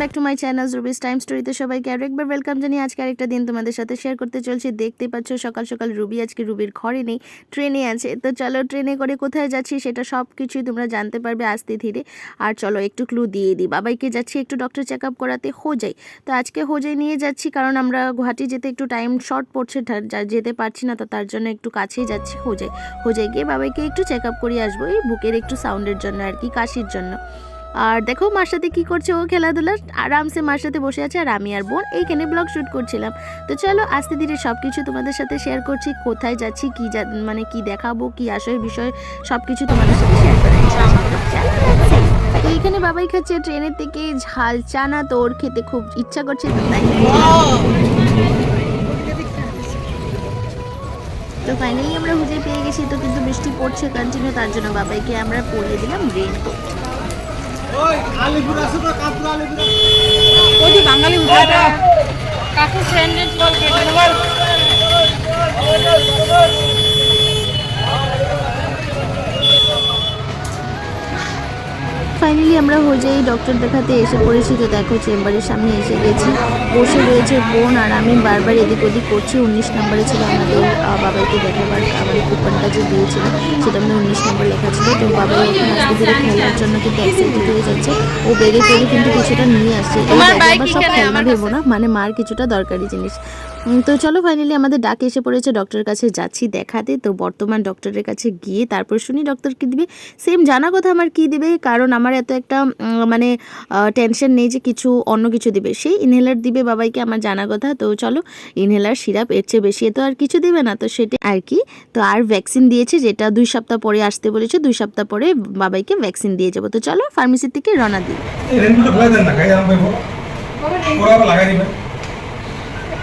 Back to my channel রুবিস time স্টোরিতে সবাইকে আরও একবার ওয়েলকাম জানিয়ে আজকে আরেকটা দিন তোমাদের সাথে শেয়ার করতে চলছে। দেখতে পাচ্ছ সকাল সকাল রুবি, আজকে রুবির ঘরে নেই ট্রেনে আছে। তো চলো ট্রেনে করে কোথায় যাচ্ছি সেটা সব কিছুই তোমরা জানতে পারবে আস্তে ধীরে আর চলো একটু ক্লু দিয়ে দিই। বাবাইকে যাচ্ছি একটু ডক্টর চেক আপ করাতে, হোজাই। তো আজকে হোজাই নিয়ে যাচ্ছি কারণ আমরা গুয়াহাটি যেতে একটু টাইম শর্ট পড়ছে যেতে পারছি না, তো তার জন্য একটু কাছেই যাচ্ছি হোজাই। হোজাই গিয়ে বাবাইকে একটু চেক আপ করিয়ে আসব, এই বুকের একটু সাউন্ডের জন্য আর কি, কাশির জন্য। আর দেখো মার সাথে কি করছে ও খেলাধুলা। আরামসে মার সাথে বসে আছে আর আমি আর বোন এইখানে ব্লগ শুট করছিলাম। তো চলো আস্তে ধীরে সব কিছু তোমাদের সাথে শেয়ার করছি, কোথায় যাচ্ছি, কি মানে কি দেখাবো, কি আশয় বিষয় সব কিছু তোমাদের সাথে শেয়ার see। তো এইখানে বাবাই খাচ্ছে ট্রেনের থেকে ঝাল চানা, তো ওর খেতে খুব ইচ্ছা করছে, তো ফাইনালি আমরা হুজে পেয়ে গেছি, তো কিন্তু বৃষ্টি পড়ছে কন্টিনিউ তার জন্য বাবাইকে আমরা পরিয়ে দিলাম রেনকোট ওই বাঙালি উঠাটা কাকু স্যান্ডউইচ বল কেটে ফাইনালি আমরা হোজাই ডক্টর দেখাতে এসে পড়েছি তো দেখো চেম্বারের সামনে এসে গেছি। বসে রয়েছে বোন আর আমি বারবার এদিক ওদিক করছি। উনিশ নম্বরে ছিল আমাদের আহ, বাবাইকে দেখাবার আমাদের কুপনটা যে দিয়েছিল সেটা আমাদের উনিশ নম্বর লেখা ছিল। তো বাবাই এখন আজকে ধীরে খেলার জন্য কিন্তু এক্সাইটেড হয়ে যাচ্ছে। ও বেড়ে করে কিন্তু কিছুটা নিয়ে আসছে। এই ব্যাগে আবার সব খেলনা ভেবো না। মানে মার কিছুটা দরকারি জিনিস। তো চলো ফাইনালি আমাদের ডাক এসে পড়েছে ডক্টরের কাছে যাচ্ছি দেখাতে। তো বর্তমান ডক্টরের কাছে গিয়ে তারপর শুনি ডক্টর কি দিবে। সেম জানা কথা আমার কি দিবে কারণ আমার এত একটা মানে টেনশন নেই যে কিছু অন্য কিছু দিবে। সেই ইনহেলার দিবে বাবাইকে আমার জানা কথা। তো চলো ইনহেলার সিরাপ এর চেয়ে বেশি তো আর কিছু দিবে না। তো সেটা আর কি তো আর ভ্যাকসিন দিয়েছে যেটা দুই সপ্তাহ পরে আসতে বলেছে দুই সপ্তাহ পরে বাবাইকে ভ্যাকসিন দিয়ে যাব। তো চলো ফার্মেসির থেকে রওনা দিই।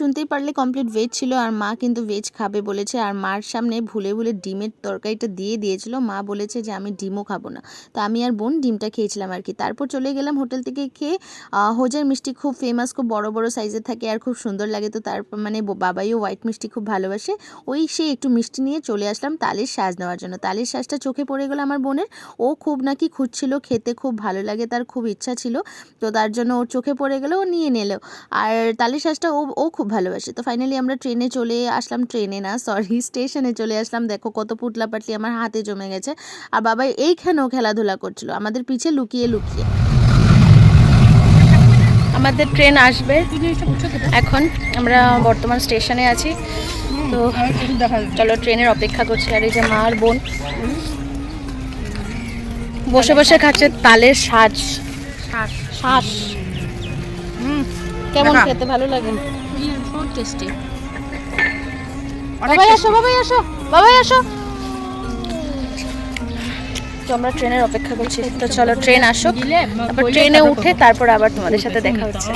শুনতেই পারলে কমপ্লিট ভেজ ছিল আর মা কিন্তু ভেজ খাবে বলেছে। আর মার সামনে ভুলে ভুলে ডিমের তরকারিটা দিয়ে দিয়েছিল। মা বলেছে যে, আমি ডিমও খাব না। তো আমি আর বোন ডিমটা খেয়েছিলাম আর কি। তারপর চলে গেলাম হোটেল থেকে খেয়ে হোজার মিষ্টি খুব ফেমাস খুব বড় বড় সাইজের থাকে আর খুব সুন্দর লাগে। তো তারপর মানে বাবাইও হোয়াইট মিষ্টি খুব ভালোবাসে। ওই সে একটু মিষ্টি নিয়ে চলে আসলাম তালের সাজ নেওয়ার জন্য। তালের সাজটা চোখে পড়ে গেলো আমার বোনের। ও খুব নাকি খুঁজছিল, খেতে খুব ভালো লাগে, তার খুব ইচ্ছা ছিল। তো তার জন্য ওর চোখে পড়ে গেলো, ও নিয়ে নিল। আর তালের শ্বাসটা ও ও খুব ভালোবাসে। তো ফাইনালি আমরা ট্রেনে চলে আসলাম। ট্রেনে না সরি স্টেশনে চলে আসলাম। দেখো কত পুটলা পাটলি আমার হাতে জমে গেছে। আর বাবা এইখানেও খেলাধুলা করছিল। আমাদের পিছে লুকিয়ে লুকিয়ে। আমাদের ট্রেন আসবে। এখন আমরা বর্তমান স্টেশনে আছি। তো চলো ট্রেনের অপেক্ষা করছি। আর এই যে মা আর বোন। বসে বসে খাচ্ছে তালের সাজ। শ্বাস কেমন খেতে? ভালো লাগে? খুব টেস্টি বাবাই আসো বাবাই আসো বাবাই আসো। তো আমরা ট্রেনের অপেক্ষা করছি। তো চলো ট্রেন আসুক। তারপর ট্রেনে উঠে তারপর আবার তোমাদের সাথে দেখা হচ্ছে।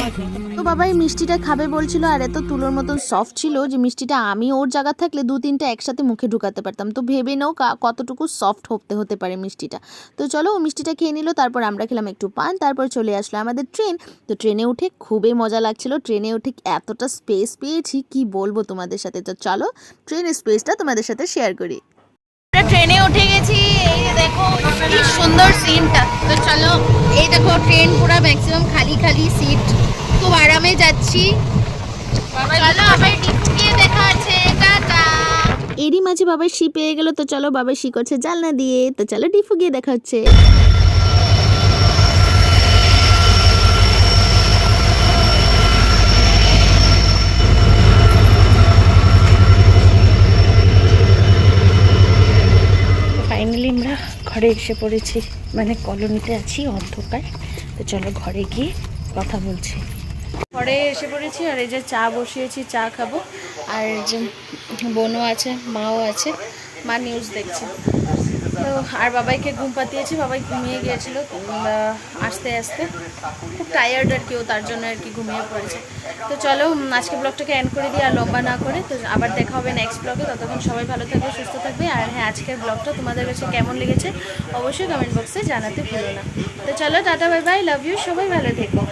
বাবাই মিষ্টিটা খাবে বলছিল, আর এত তুলোর মতন সফট ছিল যে মিষ্টিটা আমি ওর জায়গা থাকলে দু তিনটা একসাথে মুখে ঢুকাতে পারতাম। তো ভেবে নাও কতটুকু সফট হতে হতে পারে মিষ্টিটা। তো চলো ও মিষ্টিটা খেয়ে নিল, তারপর আমরা খেলাম একটু পান, তারপর চলে আসলো আমাদের ট্রেন তো ট্রেনে উঠে খুবই মজা লাগছিল। ট্রেনে উঠে এতটা স্পেস পেয়েছি, কি বলব তোমাদের সাথে? তো চলো ট্রেনের স্পেসটা তোমাদের সাথে শেয়ার করি। ট্রেনে উঠে গেছি, এই দেখো কি সুন্দর সিনটা তো চলো, এই দেখো ট্রেন পুরো ম্যাক্সিমাম খালি খালি সিট খুব আরামে যাচ্ছি। দেখা আছে এরই মাঝে বাবার শি পেয়ে গেল তো চলো বাবার শি করছে জালনা দিয়ে। তো চলো ডিফু গিয়ে দেখা হচ্ছে। ফাইনালি আমরা ঘরে এসে পড়েছি। মানে কলোনিতে আছি অন্ধকার। তো চলো ঘরে গিয়ে কথা বলছি। ঘরে এসে পড়েছি আর এই যে চা বসিয়েছি, চা খাব। আর যে বোনও আছে, মাও আছে, মা নিউজ দেখছে। তো আর বাবাইকে ঘুম পাতিয়েছি, বাবাই ঘুমিয়ে গিয়েছিল আস্তে আস্তে। খুব টায়ার্ড আর কি ও, তার জন্য আর কি ঘুমিয়ে পড়েছে। তো চলো আজকে ব্লগটাকে এন্ড করে দিই আর লম্বা না করে। তো আবার দেখা হবে নেক্সট ব্লগে ততক্ষণ সবাই ভালো থাকবে, সুস্থ থাকবে। আর হ্যাঁ আজকের ব্লগটা তোমাদের কাছে কেমন লেগেছে অবশ্যই কমেন্ট বক্সে জানাতে ভুলো না। তো চলো, tata bye bye love you সবাই ভালো থেকো।